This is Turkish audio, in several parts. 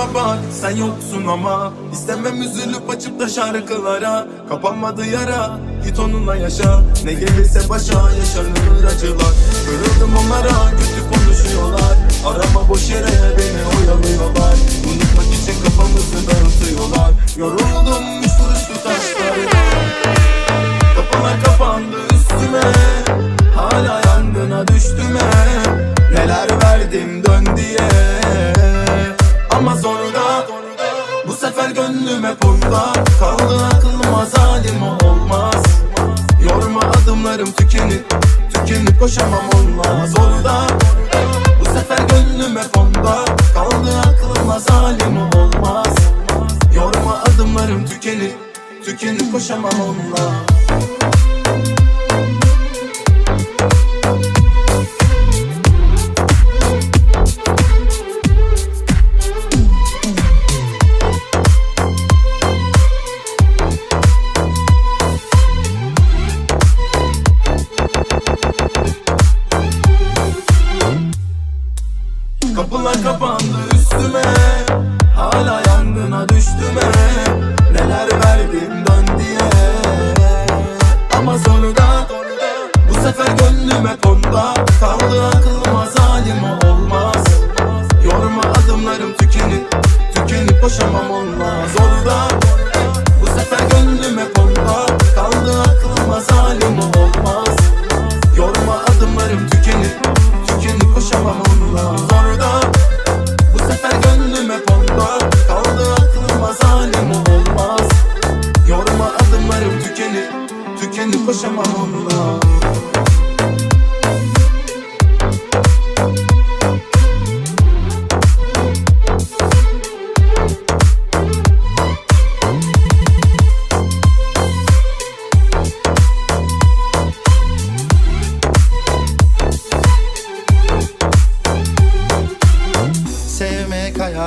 Yüzüme bak sen yoksun ama. İstemem üzülüp açıp da şarkılara. Kapanmadı yara git onunla yaşa. Ne gelirse başa yaşanır acılar. Kırıldım onlara kötü konuşuyorlar. Arama boş yere beni oyalıyorlar. Unutmak için kafamızı dağıtıyorlar. Yoruldum üstü üstü taşlara Kapanan kapandı üstüme. mama unwa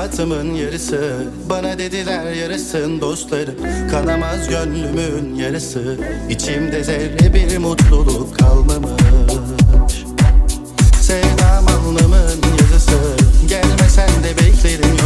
Hayatımın yarısı. Bana dediler yarısın dostlarım. Kanamaz gönlümün yarısı. İçimde zerre bir mutluluk kalmamış. Sevdam anlamın yazısı. Gelmesen de beklerim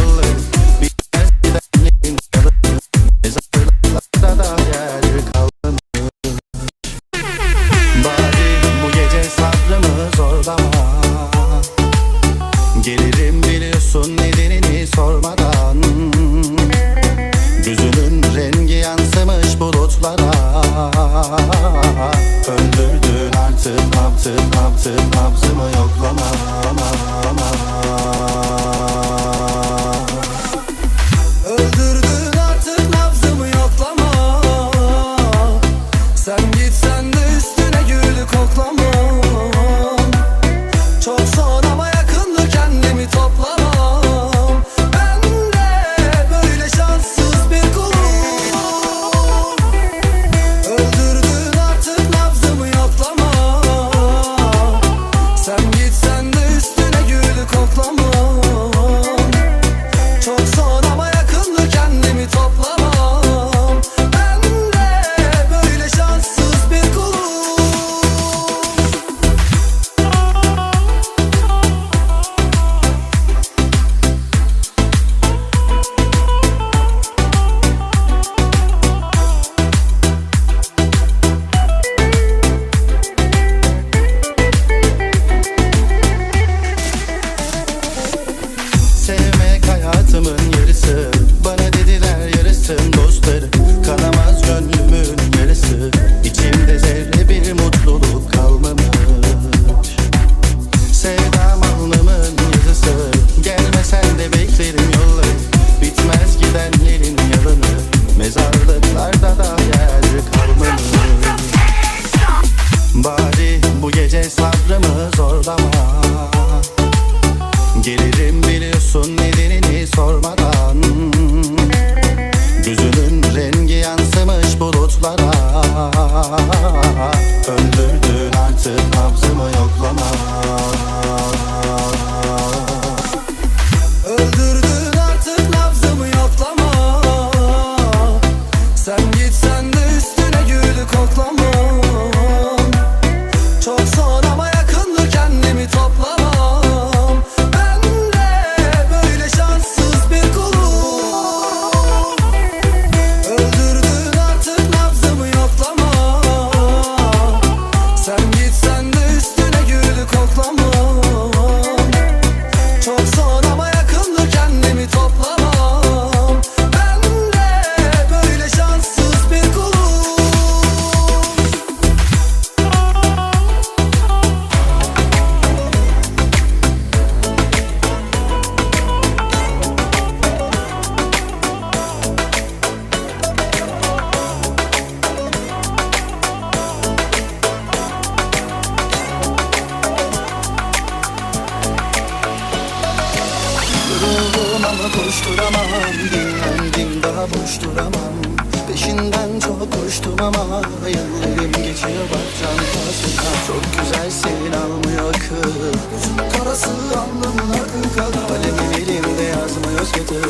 ama Yıllarım geçiyor bak çantasına Çok güzelsin almıyor kız. Parası anlamına kıkar Kalemi elimde yazmıyoruz getir.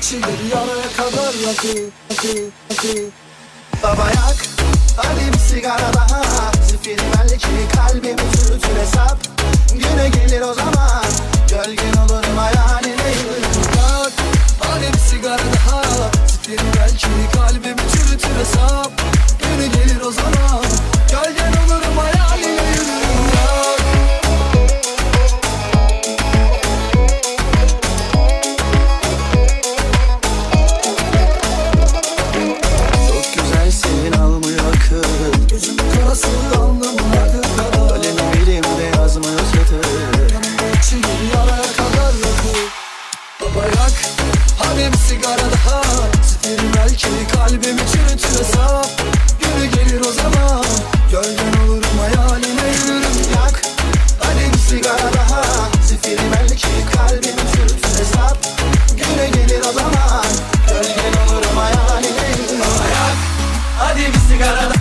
Çiğdir yaraya kadar yakı Yakı Yakı. Baba yak Hadi bir sigara daha. Zifiri belki kalbimi çürütür hesap. Güne gelir o zaman. Gölgen olurum hayalini. Yak Hadi bir sigara daha. Beklerim belki kalbimi çürütür hesap Günü gelir o zaman. Gölgen olurum hayaliyle yürürüm ya 사랑하다.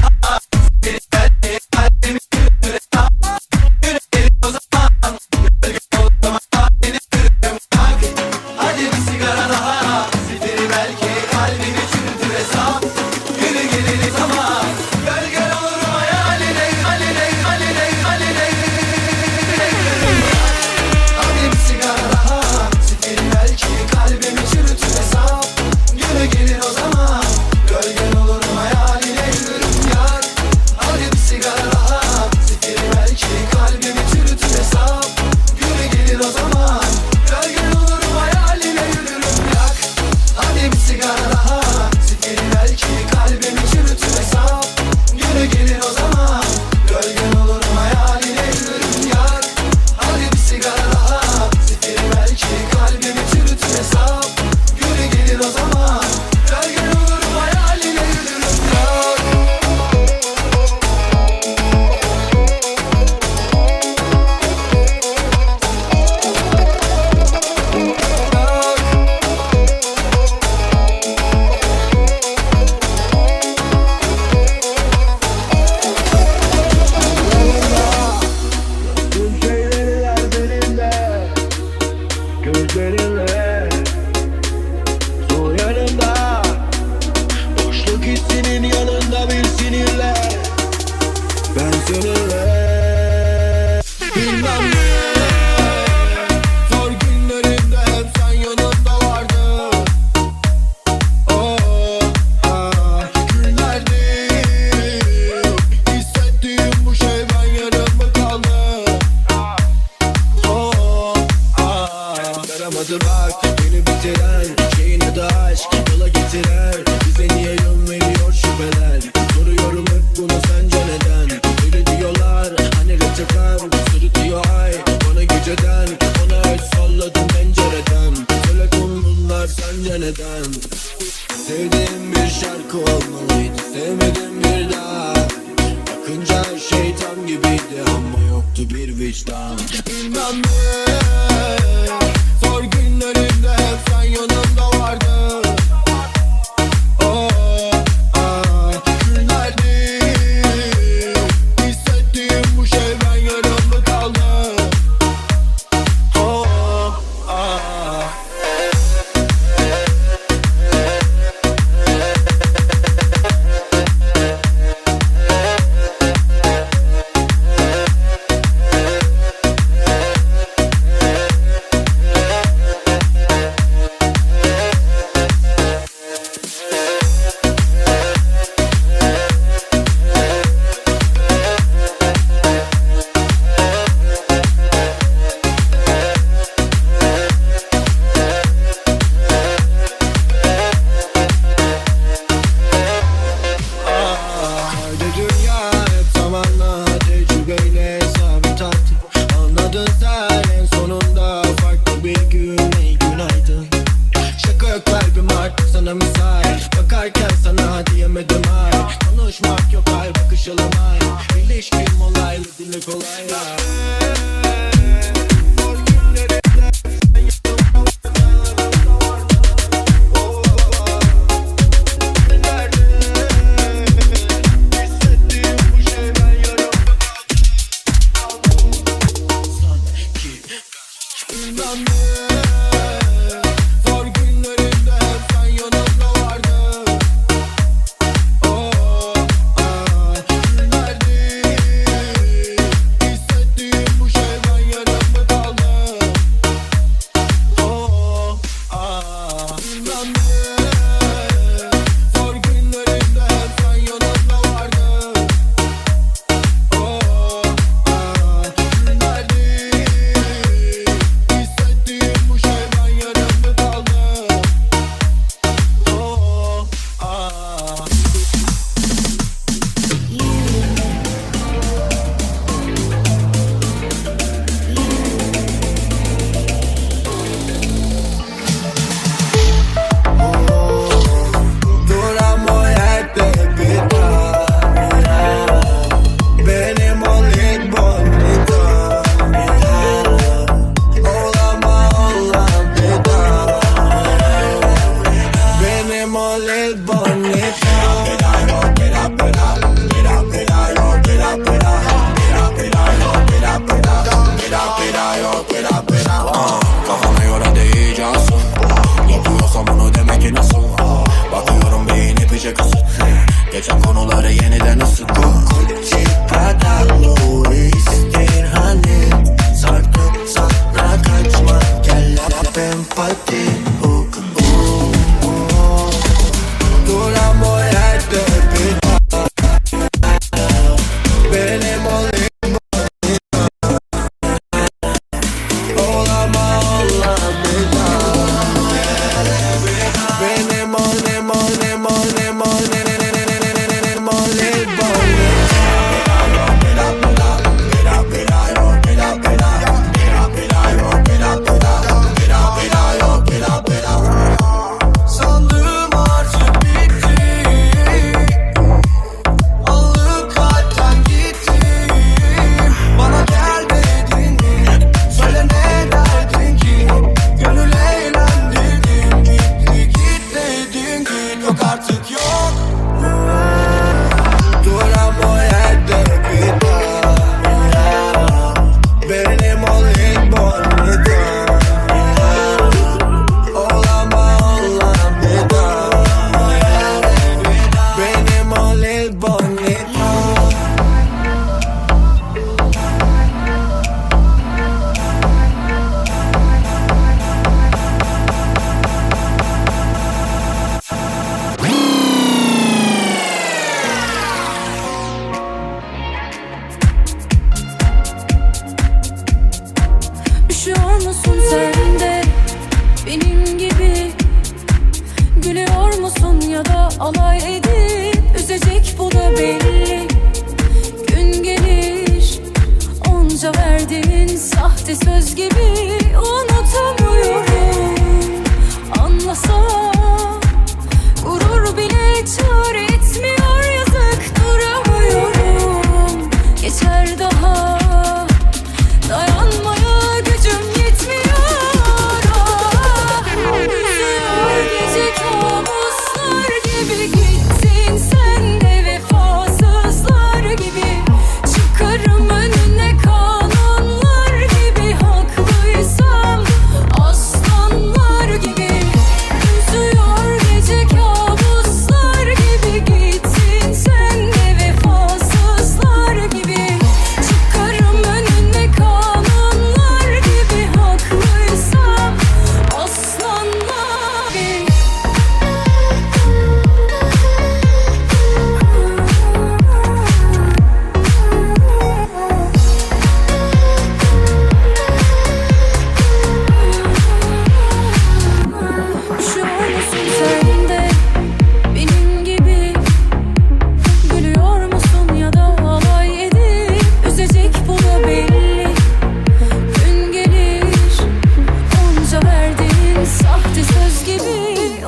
tu amor.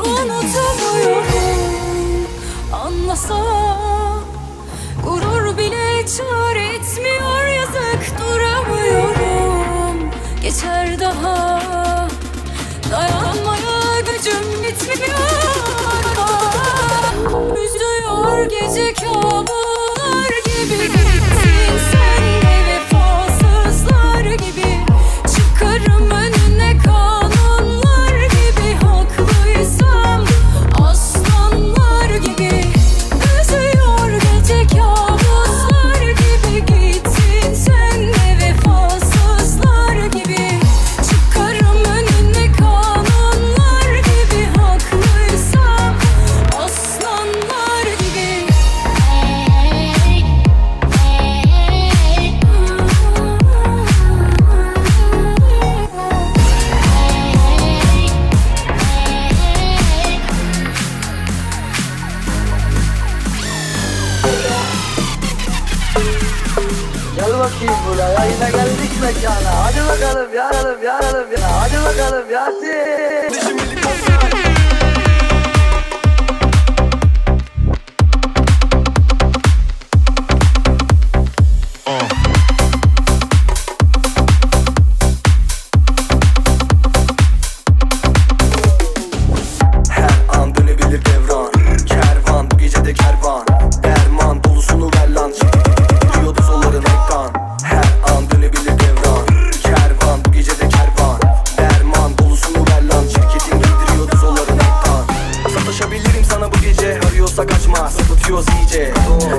unutamıyorum. Anlasa gurur bile çare etmiyor Yazık duramıyorum. Geçer daha dayanmaya gücüm bitmiyor. Üzüyor gece kabus.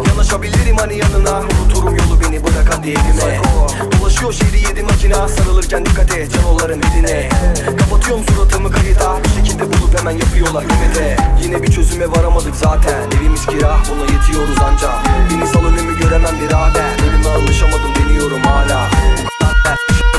Yanaşabilirim hani yanına. Unuturum yolu beni bırakan diyelim Dolaşıyor şehri yedi makina Sarılırken dikkat et canoların eline Kapatıyorum suratımı kayıta. Bir şekilde bulup hemen yapıyorlar hükmete Yine bir çözüme varamadık zaten. Evimiz kira buna yetiyoruz anca Beni sal önümü göremem birader. Ölüme alışamadım deniyorum hala. Bu kadar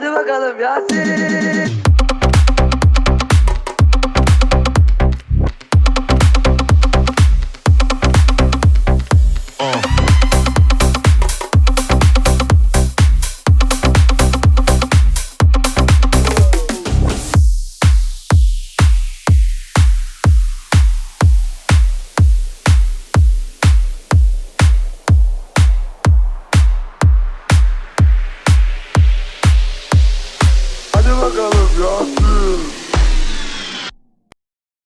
Hadi bakalım Yasin.